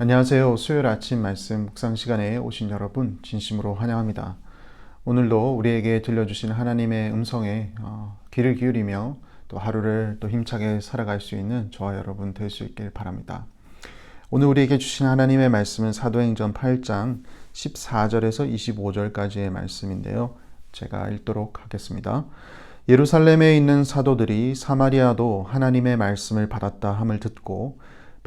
안녕하세요. 수요일 아침 말씀 묵상 시간에 오신 여러분 진심으로 환영합니다. 오늘도 우리에게 들려주신 하나님의 음성에 어, 귀를 기울이며 또 하루를 또 힘차게 살아갈 수 있는 저와 여러분 될 수 있길 바랍니다. 오늘 우리에게 주신 하나님의 말씀은 사도행전 8장 14절에서 25절까지의 말씀인데요. 제가 읽도록 하겠습니다. 예루살렘에 있는 사도들이 사마리아도 하나님의 말씀을 받았다 함을 듣고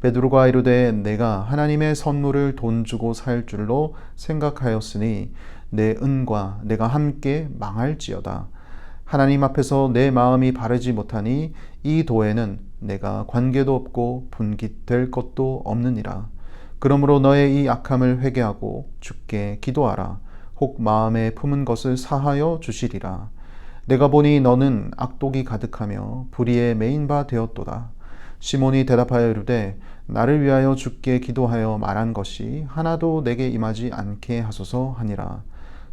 베드로가 이르되 내가 하나님의 선물을 돈 주고 살 줄로 생각하였으니 내 은과 내가 함께 망할지어다. 하나님 앞에서 내 마음이 바르지 못하니 이 도에는 내가 관계도 없고 분깃될 것도 없느니라. 그러므로 너의 이 악함을 회개하고 주께 기도하라. 혹 마음에 품은 것을 사하여 주시리라. 내가 보니 너는 악독이 가득하며 불의에 메인 바 되었도다. 시몬이 대답하여 이르되 나를 위하여 주께 기도하여 말한 것이 하나도 내게 임하지 않게 하소서 하니라.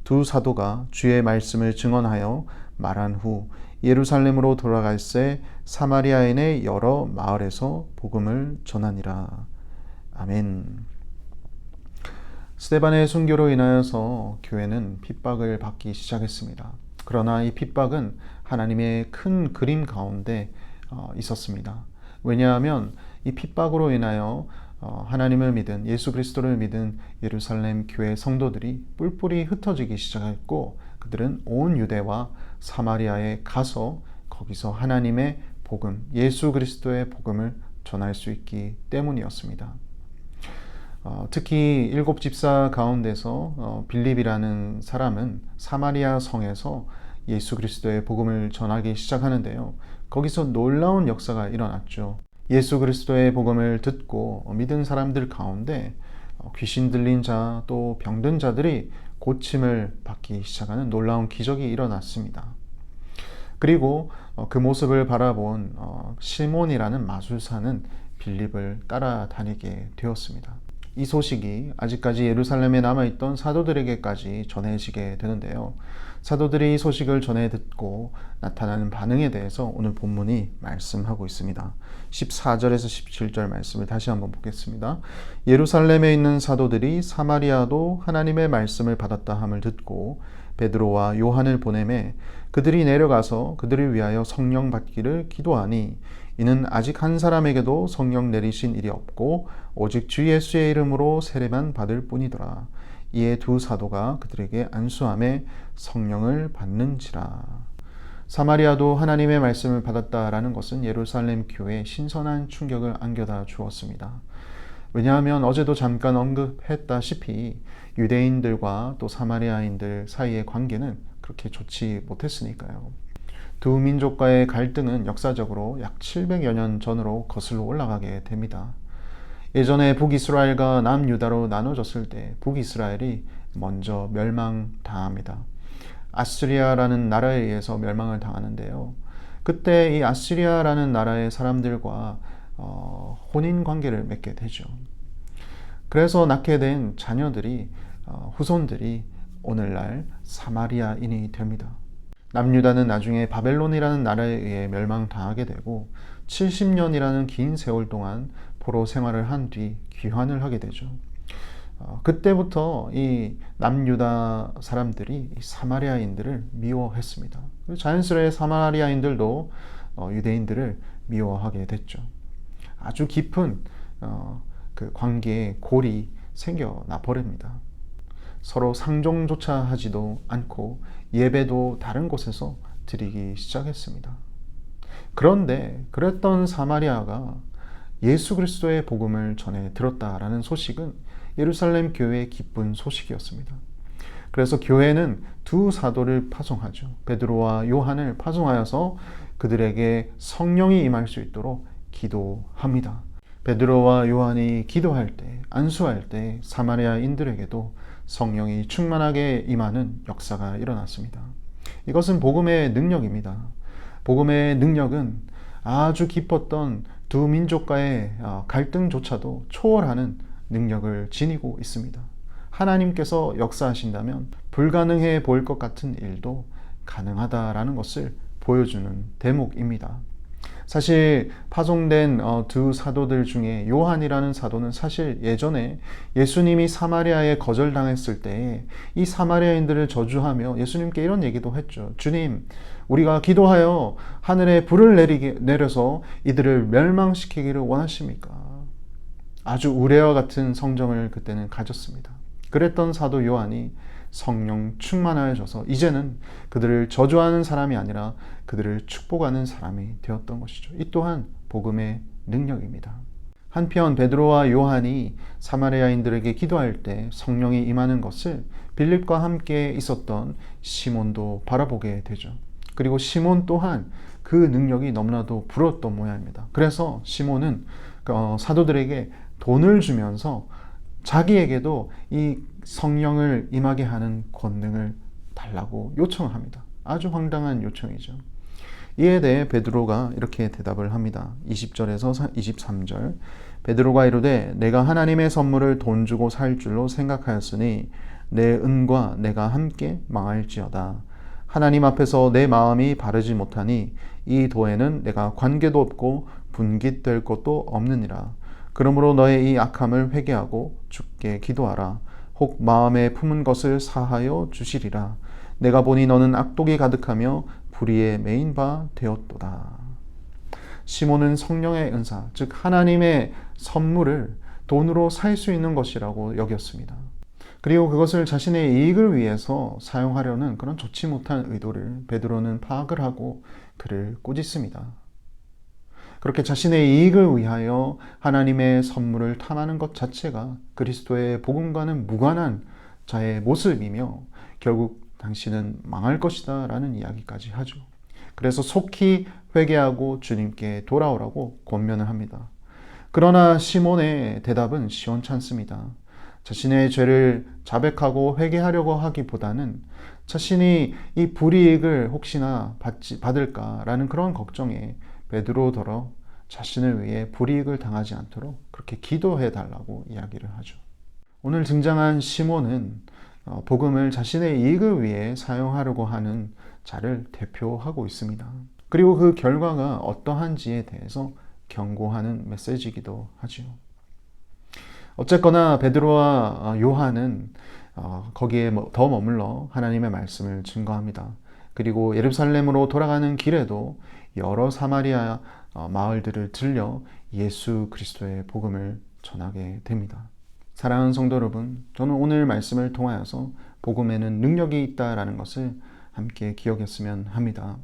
두 사도가 주의 말씀을 증언하여 말한 후 예루살렘으로 돌아갈새 사마리아인의 여러 마을에서 복음을 전하니라. 아멘. 스테반의 순교로 인하여서 교회는 핍박을 받기 시작했습니다. 그러나 이 핍박은 하나님의 큰 그림 가운데 어, 있었습니다. 왜냐하면 이 핍박으로 인하여 어, 하나님을 믿은 예수 그리스도를 믿은 예루살렘 교회 성도들이 뿔뿔이 흩어지기 시작했고 그들은 온 유대와 사마리아에 가서 거기서 하나님의 복음, 예수 그리스도의 복음을 전할 수 있기 때문이었습니다. 어, 특히 일곱 집사 가운데서 어, 빌립이라는 사람은 사마리아 성에서 예수 그리스도의 복음을 전하기 시작하는데요. 거기서 놀라운 역사가 일어났죠. 예수 그리스도의 복음을 듣고 믿은 사람들 가운데 어, 귀신 들린 자 또 병든 자들이 고침을 받기 시작하는 놀라운 기적이 일어났습니다. 그리고 어, 그 모습을 바라본 어, 시몬이라는 마술사는 빌립을 따라다니게 되었습니다. 이 소식이 아직까지 예루살렘에 남아있던 사도들에게까지 전해지게 되는데요. 사도들이 이 소식을 전해 듣고 나타나는 반응에 대해서 오늘 본문이 말씀하고 있습니다. 14절에서 17절 말씀을 다시 한번 보겠습니다. 예루살렘에 있는 사도들이 사마리아도 하나님의 말씀을 받았다 함을 듣고 베드로와 요한을 보내매 그들이 내려가서 그들을 위하여 성령 받기를 기도하니 이는 아직 한 사람에게도 성령 내리신 일이 없고 오직 주 예수의 이름으로 세례만 받을 뿐이더라. 이에 두 사도가 그들에게 안수함에 성령을 받는지라. 사마리아도 하나님의 말씀을 받았다라는 것은 예루살렘 교회에 신선한 충격을 안겨다 주었습니다. 왜냐하면 어제도 잠깐 언급했다시피 유대인들과 또 사마리아인들 사이의 관계는 그렇게 좋지 못했으니까요. 두 민족 과의 갈등은 역사적으로 약 700여 년 전으로 거슬러 올라가게 됩니다. 예전에 북이스라엘과 남유다로 나눠졌을 때 북이스라엘이 먼저 멸망당합니다. 아스리아라는 나라에 의해서 멸망을 당하는데요. 그때 이 아스리아라는 나라의 사람들과 어, 혼인 관계를 맺게 되죠. 그래서 낳게 된 자녀들이 어, 후손들이 오늘날 사마리아인이 됩니다. 남유다는 나중에 바벨론이라는 나라에 의해 멸망당하게 되고 70년이라는 긴 세월 동안 포로 생활을 한 뒤 귀환을 하게 되죠. 어, 그때부터 이 남유다 사람들이 이 사마리아인들을 미워했습니다. 자연스레 사마리아인들도 어, 유대인들을 미워하게 됐죠. 아주 깊은 어, 그 관계에 골이 생겨나 버립니다. 서로 상종조차 하지도 않고 예배도 다른 곳에서 드리기 시작했습니다. 그런데 그랬던 사마리아가 예수 그리스도의 복음을 전해 들었다라는 소식은 예루살렘 교회의 기쁜 소식이었습니다. 그래서 교회는 두 사도를 파송하죠. 베드로와 요한을 파송하여서 그들에게 성령이 임할 수 있도록 기도합니다. 베드로와 요한이 기도할 때 안수할 때 사마리아인들에게도 성령이 충만하게 임하는 역사가 일어났습니다. 이것은 복음의 능력입니다. 복음의 능력은 아주 깊었던 두 민족과의 어, 갈등조차도 초월하는 능력을 지니고 있습니다. 하나님께서 역사하신다면 불가능해 보일 것 같은 일도 가능하다라는 것을 보여주는 대목입니다. 사실 파송된 어, 두 사도들 중에 요한이라는 사도는 사실 예전에 예수님이 사마리아에 거절당했을 때 이 사마리아인들을 저주하며 예수님께 이런 얘기도 했죠. 주님, 우리가 기도하여 하늘에 불을 내리게, 내려서 이들을 멸망시키기를 원하십니까? 아주 우레와 같은 성정을 그때는 가졌습니다. 그랬던 사도 요한이 성령 충만하여져서 이제는 그들을 저주하는 사람이 아니라 그들을 축복하는 사람이 되었던 것이죠. 이 또한 복음의 능력입니다. 한편 베드로와 요한이 사마리아인들에게 기도할 때 성령이 임하는 것을 빌립과 함께 있었던 시몬도 바라보게 되죠. 그리고 시몬 또한 그 능력이 너무나도 부러웠던 모양입니다. 그래서 시몬은 어, 사도들에게 돈을 주면서 자기에게도 이 성령을 임하게 하는 권능을 달라고 요청합니다. 아주 황당한 요청이죠. 이에 대해 베드로가 이렇게 대답을 합니다. 20절에서 23절. 베드로가 이르되 내가 하나님의 선물을 돈 주고 살 줄로 생각하였으니 내 은과 내가 함께 망할지어다. 하나님 앞에서 내 마음이 바르지 못하니 이 도에는 내가 관계도 없고 분깃될 것도 없느니라. 그러므로 너의 이 악함을 회개하고 죽게 기도하라. 혹 마음에 품은 것을 사하여 주시리라. 내가 보니 너는 악독이 가득하며 불의에 메인 바 되었도다. 시몬은 성령의 은사, 즉 하나님의 선물을 돈으로 살 수 있는 것이라고 여겼습니다. 그리고 그것을 자신의 이익을 위해서 사용하려는 그런 좋지 못한 의도를 베드로는 파악을 하고 그를 꾸짖습니다. 그렇게 자신의 이익을 위하여 하나님의 선물을 탐하는 것 자체가 그리스도의 복음과는 무관한 자의 모습이며 결국 당신은 망할 것이다 라는 이야기까지 하죠. 그래서 속히 회개하고 주님께 돌아오라고 권면을 합니다. 그러나 시몬의 대답은 시원찮습니다. 자신의 죄를 자백하고 회개하려고 하기보다는 자신이 이 불이익을 혹시나 받지, 받을까라는 그런 걱정에 베드로더러 자신을 위해 불이익을 당하지 않도록 그렇게 기도해 달라고 이야기를 하죠. 오늘 등장한 시몬은 어, 복음을 자신의 이익을 위해 사용하려고 하는 자를 대표하고 있습니다. 그리고 그 결과가 어떠한지에 대해서 경고하는 메시지이기도 하죠. 어쨌거나 베드로와 어, 요한은 어, 거기에 뭐더 머물러 하나님의 말씀을 증거합니다. 그리고 예루살렘으로 돌아가는 길에도 여러 사마리아 마을들을 들려 예수 그리스도의 복음을 전하게 됩니다. 사랑하는 성도 여러분, 저는 오늘 말씀을 통하여서 복음에는 능력이 있다라는 것을 함께 기억했으면 합니다.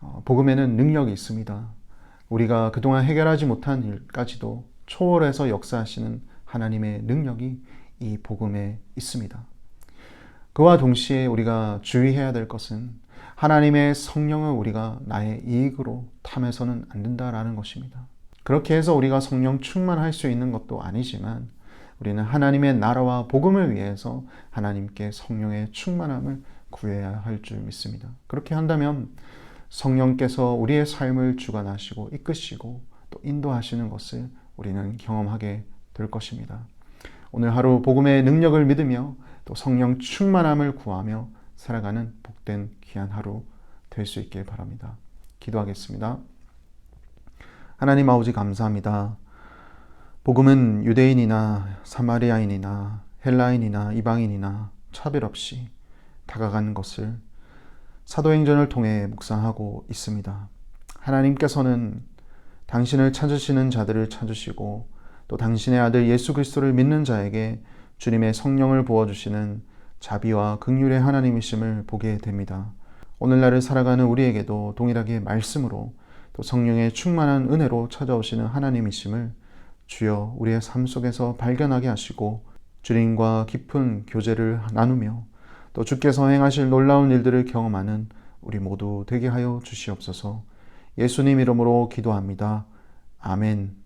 어, 복음에는 능력이 있습니다. 우리가 그동안 해결하지 못한 일까지도 초월해서 역사하시는 하나님의 능력이 이 복음에 있습니다. 그와 동시에 우리가 주의해야 될 것은 하나님의 성령을 우리가 나의 이익으로 탐해서는 안 된다라는 것입니다. 그렇게 해서 우리가 성령 충만할 수 있는 것도 아니지만 우리는 하나님의 나라와 복음을 위해서 하나님께 성령의 충만함을 구해야 할 줄 믿습니다. 그렇게 한다면 성령께서 우리의 삶을 주관하시고 이끄시고 또 인도하시는 것을 우리는 경험하게 될 것입니다. 오늘 하루 복음의 능력을 믿으며 또 성령 충만함을 구하며 살아가는 복된 귀한 하루 될 수 있길 바랍니다. 기도하겠습니다. 하나님 아버지 감사합니다. 복음은 유대인이나 사마리아인이나 헬라인이나 이방인이나 차별 없이 다가가는 것을 사도행전을 통해 묵상하고 있습니다. 하나님께서는 당신을 찾으시는 자들을 찾으시고 또 당신의 아들 예수 그리스도를 믿는 자에게 주님의 성령을 부어 주시는 자비와 극률의 하나님이심을 보게 됩니다. 오늘날을 살아가는 우리에게도 동일하게 말씀으로 또 성령의 충만한 은혜로 찾아오시는 하나님이심을 주여 우리의 삶 속에서 발견하게 하시고 주님과 깊은 교제를 나누며 또 주께서 행하실 놀라운 일들을 경험하는 우리 모두 되게 하여 주시옵소서 예수님 이름으로 기도합니다. 아멘.